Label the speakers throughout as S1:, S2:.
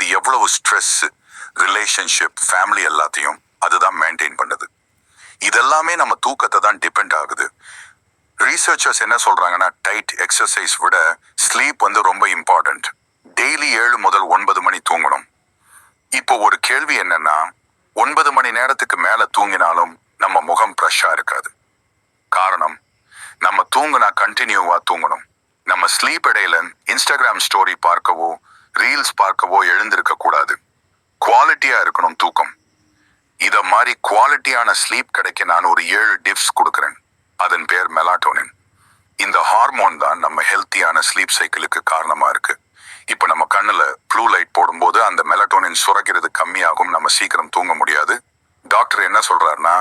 S1: அது எவ்வளவு stress relationship family எல்லாத்தையும் அதுதான் மெயின்டைன் பண்ணுது. இதெல்லாமே நம்ம தூக்கத்தை தான் டிபெண்ட் ஆகுது. ரீசர்ச்சர்ஸ் என்ன சொல்றாங்கன்னா டைட் எக்ஸசைஸ் விட ஸ்லீப் வந்து ரொம்ப இம்பார்ட்டன்ட் டெய்லி ஏழு முதல் ஒன்பது மணி தூங்கணும். இப்போ ஒரு கேள்வி என்னன்னா ஒன்பது மணி நேரத்துக்கு மேல தூங்கினாலும் நம்ம முகம் ஃப்ரெஷ்ஷா இருக்காது. காரணம் நம்ம தூங்கினா கண்டினியூவா தூங்கணும். நம்ம ஸ்லீப் இடையில இன்ஸ்டாகிராம் ஸ்டோரி பார்க்கவோ ரீல்ஸ் பார்க்கவோ எழுந்திருக்க கூடாது. குவாலிட்டியா இருக்கணும் தூக்கம். இத மாதிரி குவாலிட்டியான ஸ்லீப் கிடைக்க நான் ஒரு ஏழு டிப்ஸ் கொடுக்குறேன். அதன் பேர் மெலாட்டோனின் இந்த ஹார்மோன் தான் நம்ம ஹெல்த்தியான ஸ்லீப் சைக்கிளுக்கு காரணமா இருக்கு. இப்போ நம்ம கண்ணுல ப்ளூ லைட் போடும்போது அந்த மெலட்டோனின் சுரக்கிறது கம்மியாகும். நம்ம சீக்கிரம் தூங்க முடியாது. டாக்டர் என்ன சொல்றாருன்னா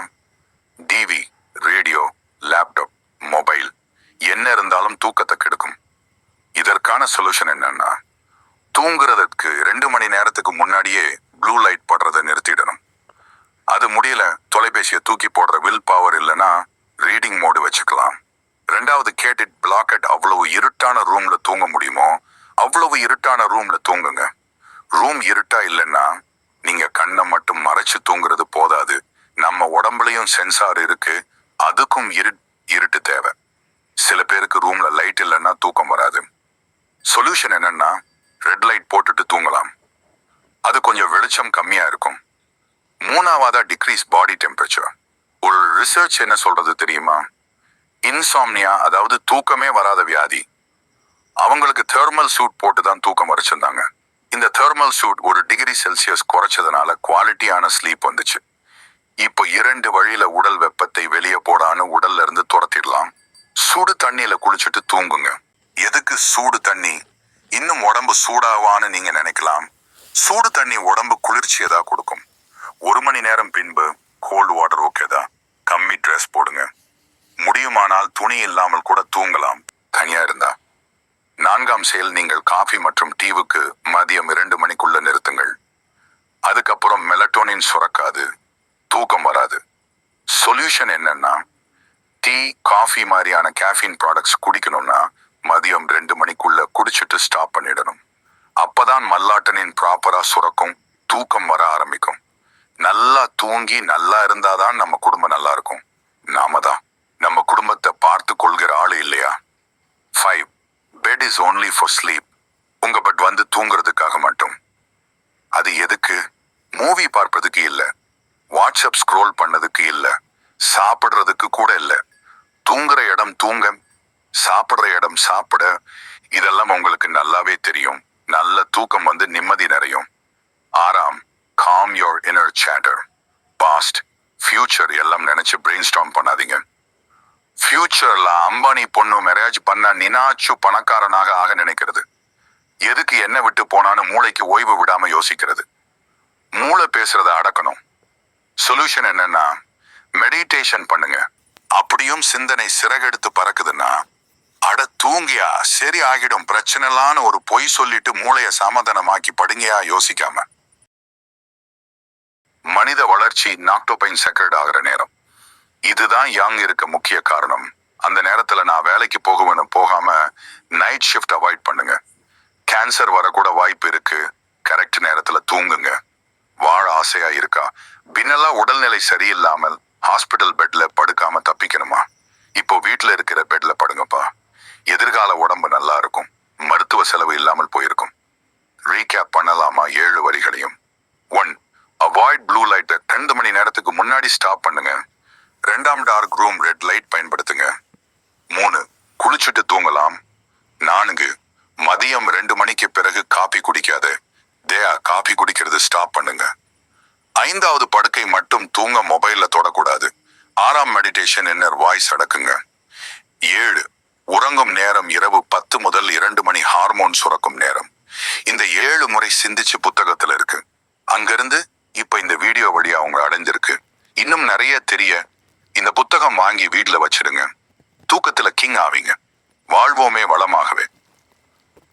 S1: டிவி ரேடியோ லேப்டாப் மொபைல் என்ன இருந்தாலும் தூக்கத்தை கெடுக்கும். இதற்கான சொல்யூஷன் என்னன்னா தூங்குறதுக்கு ரெண்டு மணி நேரத்துக்கு முன்னாடியே ப்ளூ லைட் படுறதை நிறுத்திடணும். அது முடியல தொலைபேசியை தூக்கி போடுற வில் பவர் இல்லைன்னா ரீடிங் மோடு வச்சுக்கலாம். ரெண்டாவது கேட்டிட் பிளாக்கெட் அவ்வளவு இருட்டான ரூம்ல தூங்க முடியுமோ அவ்வளவு இருட்டான ரூம்ல தூங்குங்க. ரூம் இருட்டா இல்லைன்னா நீங்க கண்ணை மட்டும் மறைச்சு தூங்குறது போதாது. நம்ம உடம்புலையும் சென்சார் இருக்கு. அதுக்கும் இரு இருட்டு தேவை. சில பேருக்கு ரூம்ல லைட் இல்லைன்னா தூக்கம் வராது. சொல்யூஷன் என்னன்னா ரெட் லைட் போட்டுட்டு தூங்கலாம். அது கொஞ்சம் வெளிச்சம் கம்மியாக இருக்கும். மூணாவதா டிக்ரீஸ் பாடி டெம்பரேச்சர் ஒரு ரிசர்ச் என்ன சொல்றது தெரியுமா? இன்சாம்னியா அதாவது தூக்கமே வராத வியாதி. அவங்களுக்கு தெர்மல் சூட் போட்டு தான் தூக்கம் வரைச்சிருந்தாங்க. இந்த தெர்மல் சூட் ஒரு டிகிரி செல்சியஸ் குறைச்சதுனால குவாலிட்டியான ஸ்லீப் வந்துச்சு. இப்போ இரண்டு வழியில உடல் வெப்பத்தை வெளியே போடான்னு உடல்ல இருந்து துரத்திடலாம். சூடு தண்ணியில குளிச்சுட்டு தூங்குங்க. எதுக்கு சூடு தண்ணி? இன்னும் உடம்பு சூடாவான்னு நீங்க நினைக்கலாம். சூடு தண்ணி உடம்பு குளிர்ச்சியதா கொடுக்கும். ஒரு மணி நேரம் பின்பு கோல்டு வாட்டர் ஓகேதா கம்மி ட்ரெஸ் போடுங்க. முடியுமானால் துணி இல்லாமல் கூட தூங்கலாம். தனியா இருந்தா. நான்காம் செயல் நீங்கள் காஃபி மற்றும் டீவுக்கு மதியம் இரண்டு மணிக்குள்ள நிறுத்துங்கள். அதுக்கப்புறம் மெலட்டோனின் சுரக்காது. தூக்கம் வராது. சொல்யூஷன் என்னன்னா டீ காஃபி மாதிரியான கேஃபின் ப்ராடக்ட்ஸ் குடிக்கணும்னா மதியம் ரெண்டு மணிக்குள்ள குடிச்சிட்டு ஸ்டாப் பண்ணிடணும். அப்பதான் மல்லாட்டனின் ப்ராப்பரா சுரக்கும் தூக்கம் வர ஆரம்பிக்கும். நல்லா தூங்கி நல்லா இருந்தாதான் நம்ம குடும்பம் நல்லா இருக்கும். நாம தான். நம்ம குடும்பத்தை பார்த்து கொள்கிற ஆளு இல்லையா? Five bed is only for sleep உங்க பெட் வந்து தூங்குறதுக்காக மட்டும். அது எதுக்கு? மூவி பார்ப்பதுக்கு இல்லை. வாட்ஸ்அப் ஸ்க்ரோல் பண்ணதுக்கு இல்லை. சாப்பிட்றதுக்கு கூட இல்லை. தூங்குற இடம் தூங்க சாப்பிடுற இடம் சாப்பிட இதெல்லாம் உங்களுக்கு நல்லாவே தெரியும். நல்ல தூக்கம் வந்து நிம்மதி நிறையும். ஆறாம் calm your inner chatter past future எல்லாம் நினைச்சு பிரெயின் ஸ்டார்ம் பண்ணாதீங்க ஃபியூச்சர்ல அம்பானி பொண்ணு மேரேஜ் பண்ண நினாச்சு பணக்காரனாக ஆக நினைக்கிறது. எதுக்கு என்ன விட்டு போனான்னு மூளைக்கு ஓய்வு விடாம யோசிக்கிறது. மூளை பேசுறத அடக்கணும். சொல்யூஷன் என்னன்னா மெடிடேஷன் பண்ணுங்க. அப்படியும் சிந்தனை சிறகெடுத்து பறக்குதுன்னா அட தூங்கியா? சரி ஆகிடும். பிரச்சனைலான்னு ஒரு பொய் சொல்லிட்டு மூளைய சமாதானமாக்கி படுங்கயா யோசிக்காம. மனித வளர்ச்சி நாக்டோபைன் செக்ரட் ஆகிற நேரம். இதுதான் யங் இருக்க முக்கிய காரணம். அந்த நேரத்துல நான் வேலைக்கு போகுவேன்னு போகாம நைட் ஷிஃப்ட் அவாய்ட் பண்ணுங்க. கேன்சர் வரக்கூட வாய்ப்பு இருக்கு. கரெக்ட் நேரத்துல தூங்குங்க. வாழ ஆசையா இருக்கா? பின்னெல்லாம் உடல்நிலை சரியில்லாமல் ஹாஸ்பிட்டல் பெட்ல படுக்காம தப்பிக்கணுமா? இப்போ வீட்டில் இருக்கிற பெட்ல படுங்கப்பா. எதிர்கால உடம்பு நல்லா இருக்கும் மருத்துவ செலவு இல்லாமல் போயிருக்கும். ரீகேப் பண்ணலாமா? ஏழு வரிகளையும். ஒன் அவாய்ட் ப்ளூ லைட்டை ரெண்டு மணி நேரத்துக்கு முன்னாடி ஸ்டாப் பண்ணுங்க. ரெண்டாம் டார்க் ரூம் ரெட் லைட் பயன்படுத்துங்க. மூணு குளிச்சுட்டு தூங்கலாம். நான்கு மதியம் ரெண்டு மணிக்கு பிறகு காபி குடிக்காத. தேயா காபி குடிக்கிறது ஸ்டாப் பண்ணுங்க. ஐந்தாவது படுக்கை மட்டும் தூங்க மொபைல்ல தொடக்கூடாது. ஆறாம் மெடிடேஷன் என்னர் வாய்ஸ் அடக்குங்க. ஏழு உறங்கும் நேரம் இரவு பத்து முதல் இரண்டு மணி ஹார்மோன் சுரக்கும் நேரம். இந்த ஏழு முறை சிந்திச்சு புத்தகத்துல இருக்கு. அங்கிருந்து இப்ப இந்த வீடியோ வழியா அவங்க அடைஞ்சிருக்கு. இன்னும் நிறைய தெரிய இந்த புத்தகம் வாங்கி வீட்டில் வச்சிடுங்க. தூக்கத்துல கிங் ஆவீங்க. வாழ்வோமே வளமாகவே.